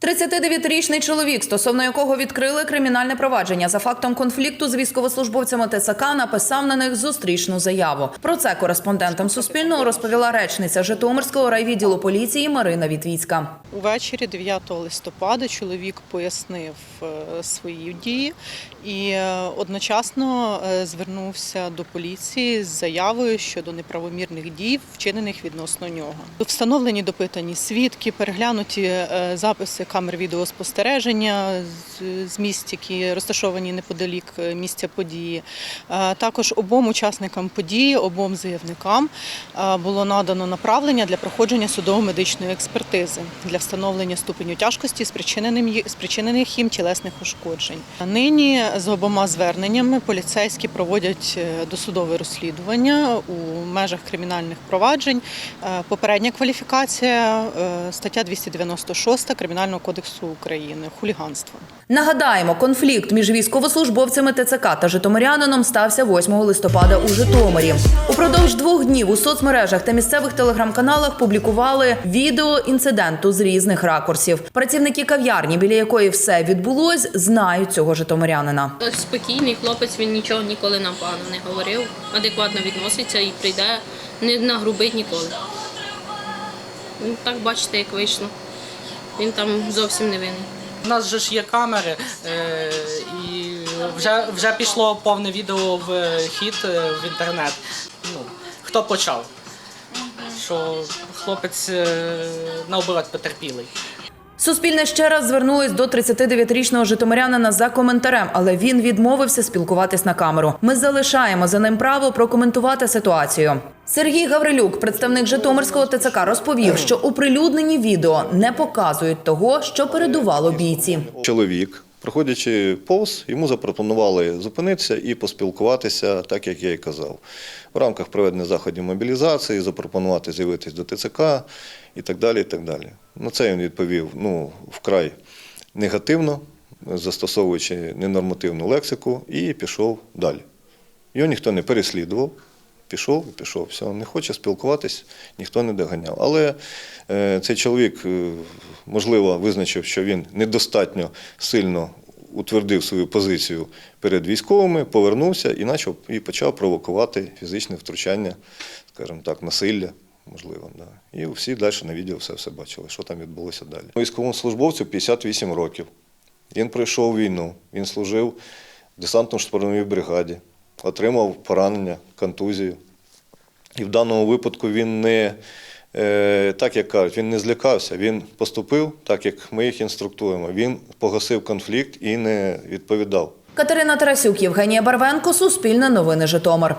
39-річний чоловік, стосовно якого відкрили кримінальне провадження за фактом конфлікту з військовослужбовцями ТЦК, написав на них зустрічну заяву. Про це кореспондентам Суспільного розповіла речниця Житомирського райвідділу поліції Марина Вітвіцька. Увечері 9 листопада чоловік пояснив е, свої дії і е, одночасно е, звернувся до поліції з заявою щодо неправомірних дій, вчинених відносно нього. Встановлені допитані свідки, переглянуті записи камер відеоспостереження з- місць, які розташовані неподалік е, місця події. Е, Також обом учасникам події, обом заявникам е, було надано направлення для проходження судово-медичної експертизи для встановлення ступеню тяжкості спричинених їм тілесних ушкоджень. Нині з обома зверненнями поліцейські проводять досудове розслідування у межах кримінальних проваджень. Попередня кваліфікація стаття 296 Кримінального кодексу України хуліганство. Нагадаємо, конфлікт між військовослужбовцями ТЦК та житомирянином стався 8 листопада у Житомирі. Упродовж двох днів у соцмережах та місцевих телеграм-каналах публікували відео інциденту з різних ракурсів. Працівники кав'ярні, біля якої все відбулось, знають цього житомирянина. Спокійний хлопець, він нічого ніколи нам погано не говорив, адекватно відноситься і прийде, не нагрубить ніколи. Ну, Так бачите, як вийшло. Він там зовсім не винний. У нас же ж є камери, е, і вже, вже пішло повне відео в хід е, в інтернет. Ну, хто почав? Що хлопець е, наоборот потерпілий. Суспільне ще раз звернулось до 39-річного житомирянина за коментарем, але він відмовився спілкуватись на камеру. Ми залишаємо за ним право прокоментувати ситуацію. Сергій Гаврилюк, представник Житомирського ТЦК, розповів, що оприлюднені відео не показують того, що передувало бійці. Чоловік, проходячи повз, йому запропонували зупинитися і поспілкуватися, так як я і казав. В рамках проведення заходів мобілізації, запропонувати з'явитись до ТЦК і так далі. І так далі. На це він відповів ну, вкрай негативно, застосовуючи ненормативну лексику, і пішов далі. Його ніхто не переслідував. Пішов і пішов. Все, не хоче спілкуватись, ніхто не доганяв. Але е, цей чоловік, е, можливо, визначив, що він недостатньо сильно утвердив свою позицію перед військовими, повернувся і почав і почав провокувати фізичне втручання, скажімо так, насилля. Можливо, да. І всі далі на відео все, все бачили, що там відбулося далі. Військовому службовцю 58 років. Він пройшов війну, він служив в десантно-штурмовій бригаді, отримав поранення, контузію. І в даному випадку він не, е, так як кажуть, він не злякався, він поступив так, як ми їх інструктуємо. Він погасив конфлікт і не відповідав. Катерина Тарасюк, Євгенія Барвенко, Суспільне новини Житомир.